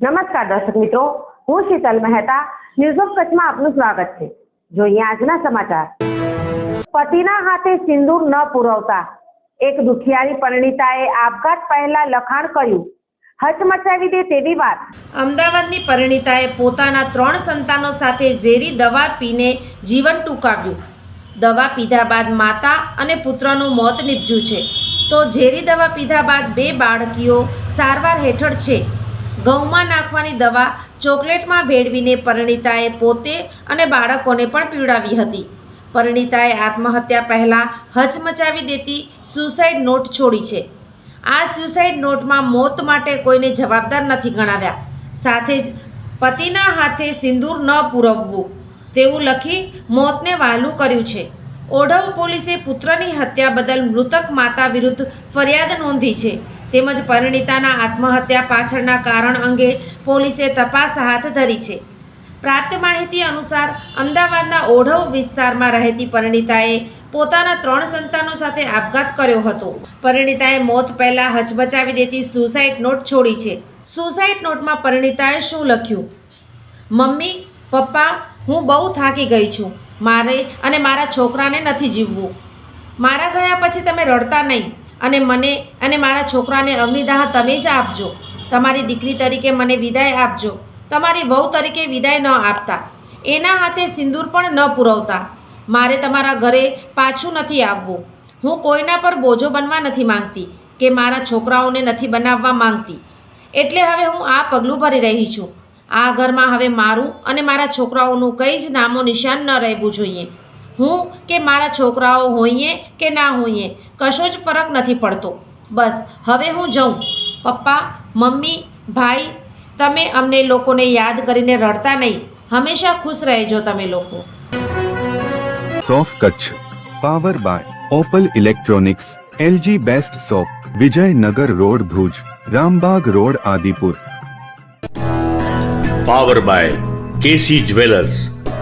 નમસ્કાર દર્શક મિત્રો, હું શીતલ મહેતા ન્યૂઝ ઓફ કચ્છમાં આપનું સ્વાગત છે. જોઈએ આજના સમાચાર. પતિના હાથે સિંદૂર ન પુરવતા એક દુખિયારી પરિણીતાએ આપઘાત પહેલા લખાણ કર્યું. હચમચાવી દે તેવી વાત. અમદાવાદની પરિણીતાએ પોતાના ત્રણ સંતાનો સાથે ઝેરી દવા પીને જીવન ટૂંકાવ્યું. દવા પીધા બાદ માતા અને પુત્રનું મોત નીપજ્યું છે. તો ઝેરી દવા પીધા બાદ બે બાળકીઓ સારવાર હેઠળ છે. ઘઉંમાં નાખવાની દવા ચોકલેટમાં ભેળવીને પરિણીતાએ પોતે અને બાળકોને પણ પીવડાવી હતી. પરિણીતાએ આત્મહત્યા પહેલાં હચમચાવી દેતી સુસાઇડ નોટ છોડી છે. આ સુસાઇડ નોટમાં મોત માટે કોઈને જવાબદાર નથી ગણાવ્યા. સાથે જ પતિના હાથે સિંદૂર ન પૂરવવું, તેવું લખી મોતને વહાલું કર્યું છે. ઓઢવ પોલીસે પુત્રની હત્યા બદલ મૃતક માતા વિરુદ્ધ ફરિયાદ નોંધી છે. તેમજ પરિણીતાના આત્મહત્યા પાછળના કારણ અંગે પોલીસે તપાસ હાથ ધરી છે. પ્રાપ્ત માહિતી અનુસાર અમદાવાદના ઓઢવ વિસ્તારમાં રહેતી પરિણીતાએ પોતાના ત્રણ સંતાનો સાથે આપઘાત કર્યો હતો. પરિણીતાએ મોત પહેલાં હચમચાવી દેતી સુસાઇડ નોટ છોડી છે. સુસાઇડ નોટમાં પરિણીતાએ શું લખ્યું? મમ્મી, પપ્પા, હું બહુ થાકી ગઈ છું. મારે અને મારા છોકરાને નથી જીવવું. મારા ગયા પછી તમે રડતા નહીં. અને મને અને મારા છોકરાને અગ્નિદાહ તમે જ આપજો. તમારી દીકરી તરીકે મને વિદાય આપજો. તમારી વહુ તરીકે વિદાય ન આપતા. એના હાથે સિંદૂર પણ ન પુરવતા. મારે તમારા ઘરે પાછું નથી આવવું. હું કોઈના પર બોજો બનવા નથી માંગતી કે મારા છોકરાઓને નથી બનાવવા માંગતી. એટલે હવે હું આ પગલું ભરી રહી છું. આ ઘરમાં હવે મારું અને મારા છોકરાઓનું કંઈ જ નામો નિશાન ન રહેવું જોઈએ. હું કે મારા છોકરાઓ હોઈએ કે ના હોઈએ કશો જ ફરક નથી પડતો. બસ હવે હું જઉં. પપ્પા મમ્મી ભાઈ તમે અમને લોકોને યાદ કરીને રડતા નહીં. હંમેશા ખુશ રહેજો તમે લોકો. સોફ Kutch power by Opal electronics LG best shop Vijaynagar road Bhuj Rambag road Adipur. Power by KC jewellers.